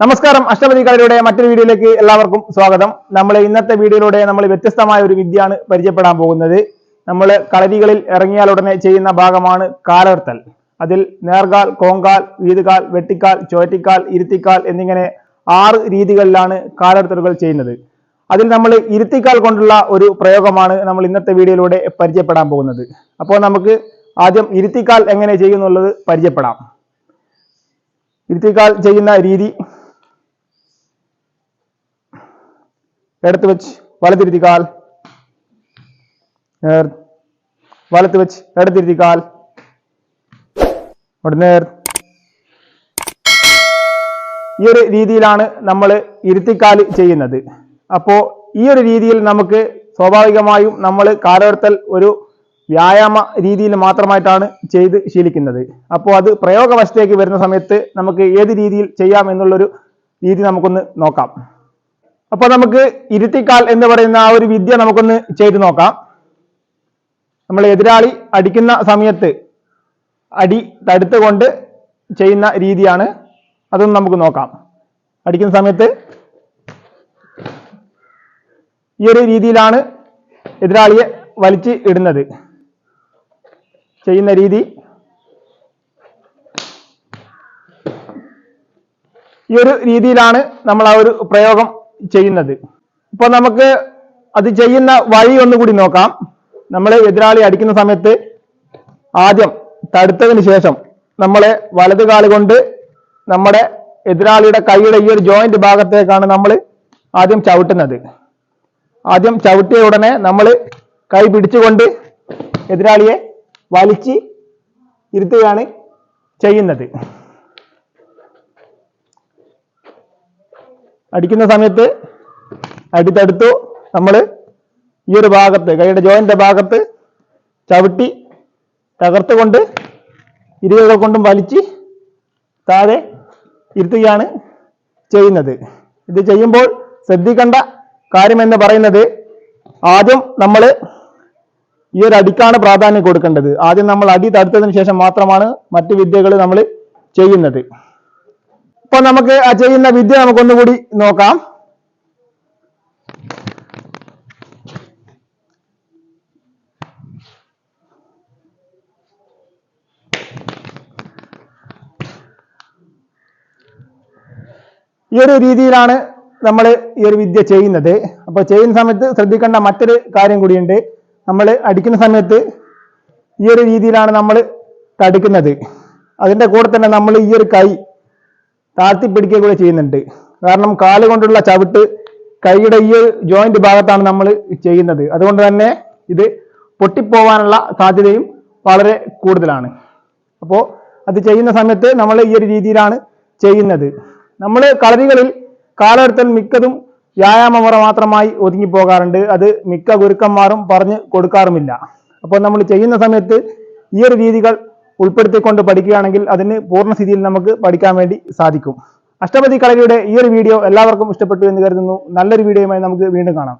നമസ്കാരം. അഷ്ടപതി കളിയുടെ മറ്റൊരു വീഡിയോയിലേക്ക് എല്ലാവർക്കും സ്വാഗതം. നമ്മൾ ഇന്നത്തെ വീഡിയോയിലൂടെ നമ്മൾ വ്യത്യസ്തമായ ഒരു വിദ്യയാണ് പരിചയപ്പെടാൻ പോകുന്നത്. നമ്മൾ കളരികളിൽ ഇറങ്ങിയാൽ ഉടനെ ചെയ്യുന്ന ഭാഗമാണ് കാലർത്തൽ അതിൽ നേർകാൽ കോങ്കാൽ വീതുകാൽ വെട്ടിക്കാൽ ചോറ്റിക്കാൽ ഇരുത്തിക്കാൽ എന്നിങ്ങനെ ആറ് രീതികളിലാണ് കാലർത്തലുകൾ ചെയ്യുന്നത്. അതിൽ നമ്മൾ ഇരുത്തിക്കാൽ കൊണ്ടുള്ള ഒരു പ്രയോഗമാണ് നമ്മൾ ഇന്നത്തെ വീഡിയോയിലൂടെ പരിചയപ്പെടാൻ പോകുന്നത്. അപ്പോൾ നമുക്ക് ആദ്യം ഇരുത്തിക്കാൽ എങ്ങനെ ചെയ്യുന്നുള്ളത് പരിചയപ്പെടാം. ഇരുത്തിക്കാൽ ചെയ്യുന്ന രീതി ഇടത്ത് വെച്ച് വലത്തിരുത്തി കാൽ. നേർ. വലത്ത് വെച്ച് എടുത്തിരുത്തി കാൽ. നേർ. ഈ ഒരു രീതിയിലാണ് നമ്മൾ ഇരുത്തിക്കാൽ ചെയ്യുന്നത്. അപ്പോൾ ഈ ഒരു രീതിയിൽ നമുക്ക് സ്വാഭാവികമായും നമ്മൾ കാലോർത്തൽ ഒരു വ്യായാമ രീതിയിൽ മാത്രമായിട്ടാണ് ചെയ്ത് ശീലിക്കുന്നത്. അപ്പോൾ അത് പ്രയോഗവശത്തേക്ക് വരുന്ന സമയത്ത് നമുക്ക് ഏത് രീതിയിൽ ചെയ്യാം എന്നുള്ളൊരു രീതി നമുക്കൊന്ന് നോക്കാം. അപ്പോൾ നമുക്ക് ഇരുത്തിക്കാൽ എന്ന് പറയുന്ന ആ ഒരു വിദ്യ നമുക്കൊന്ന് ചെയ്തു നോക്കാം. നമ്മൾ എതിരാളി അടിക്കുന്ന സമയത്ത് അടി തടുത്തുകൊണ്ട് ചെയ്യുന്ന രീതിയാണ്. അതൊന്ന് നമുക്ക് നോക്കാം. അടിക്കുന്ന സമയത്ത് ഈ ഒരു രീതിയിലാണ് എതിരാളിയെ വലിച്ച് ഇടുന്നത്. ചെയ്യുന്ന രീതി ഈ ഒരു രീതിയിലാണ് നമ്മൾ ആ ഒരു പ്രയോഗം ചെയ്യുന്നത്. ഇപ്പൊ നമുക്ക് അത് ചെയ്യുന്ന വഴി ഒന്നുകൂടി നോക്കാം. നമ്മൾ എതിരാളി അടിക്കുന്ന സമയത്ത് ആദ്യം തടുത്തതിന് ശേഷം നമ്മളെ വലത് കാലുകൊണ്ട് നമ്മുടെ എതിരാളിയുടെ കൈയുടെ ഈ ഒരു ജോയിന്റ് ഭാഗത്തേക്കാണ് നമ്മൾ ആദ്യം ചവിട്ടുന്നത്. ആദ്യം ചവിട്ടിയ ഉടനെ നമ്മൾ കൈ പിടിച്ചുകൊണ്ട് എതിരാളിയെ വലിച്ച് ഇരുത്തുകയാണ് ചെയ്യുന്നത്. അടിക്കുന്ന സമയത്ത് അടുത്തടുത്തു നമ്മൾ ഈ ഒരു ഭാഗത്ത് കൈയുടെ ജോയിന്റെ ഭാഗത്ത് ചവിട്ടി തകർത്തുകൊണ്ട് ഇരുകകൾ കൊണ്ടും വലിച്ച് താഴെ ഇരുത്തുകയാണ് ചെയ്യുന്നത്. ഇത് ചെയ്യുമ്പോൾ ശ്രദ്ധിക്കേണ്ട കാര്യം എന്ന് പറയുന്നത് ആദ്യം നമ്മൾ ഈ ഒരു അടിക്കാണ് പ്രാധാന്യം കൊടുക്കേണ്ടത്. ആദ്യം നമ്മൾ അടി തടുത്തതിന് ശേഷം മാത്രമാണ് മറ്റു വിദ്യകൾ നമ്മൾ ചെയ്യുന്നത്. ഇപ്പൊ നമുക്ക് ആ ചെയ്യുന്ന വിദ്യ നമുക്കൊന്നുകൂടി നോക്കാം. ഈ ഒരു രീതിയിലാണ് നമ്മൾ ഈ ഒരു വിദ്യ ചെയ്യുന്നത്. അപ്പോൾ ചെയ്യുന്ന സമയത്ത് ശ്രദ്ധിക്കേണ്ട മറ്റൊരു കാര്യം കൂടിയുണ്ട്. നമ്മൾ അടിക്കുന്ന സമയത്ത് ഈ ഒരു രീതിയിലാണ് നമ്മൾ തടുക്കുന്നത്. അതിന്റെ കൂടെ തന്നെ നമ്മൾ ഈ ഒരു കൈ താഴ്ത്തി പിടിക്കുക കൂടെ ചെയ്യുന്നുണ്ട്. കാരണം കാൽ കൊണ്ടുള്ള ചവിട്ട് കൈയുടെ ഈ ജോയിന്റ് ഭാഗത്താണ് നമ്മൾ ചെയ്യുന്നത്. അതുകൊണ്ട് തന്നെ ഇത് പൊട്ടിപ്പോവാനുള്ള സാധ്യതയും വളരെ കൂടുതലാണ്. അപ്പോൾ അത് ചെയ്യുന്ന സമയത്ത് നമ്മൾ ഈ ഒരു രീതിയിലാണ് ചെയ്യുന്നത്. നമ്മൾ കളരികളിൽ കാലെടുത്തൽ മിക്കതും വ്യായാമ മുറ മാത്രമായി ഒതുങ്ങി പോകാറുണ്ട്. അത് മിക്ക ഗുരുക്കന്മാരും പറഞ്ഞു കൊടുക്കാറുമില്ല. അപ്പോൾ നമ്മൾ ചെയ്യുന്ന സമയത്ത് ഈ ഒരു രീതികൾ ഉൾപ്പെടുത്തിക്കൊണ്ട് പഠിക്കുകയാണെങ്കിൽ അതിന് പൂർണസ്ഥിതിയിൽ നമുക്ക് പഠിക്കാൻ വേണ്ടി സാധിക്കും. അഷ്ടപതി കളരിയുടെ ഈ ഒരു വീഡിയോ എല്ലാവർക്കും ഇഷ്ടപ്പെട്ടു എന്ന് കരുതുന്നു. നല്ലൊരു വീഡിയോയുമായി നമുക്ക് വീണ്ടും കാണാം.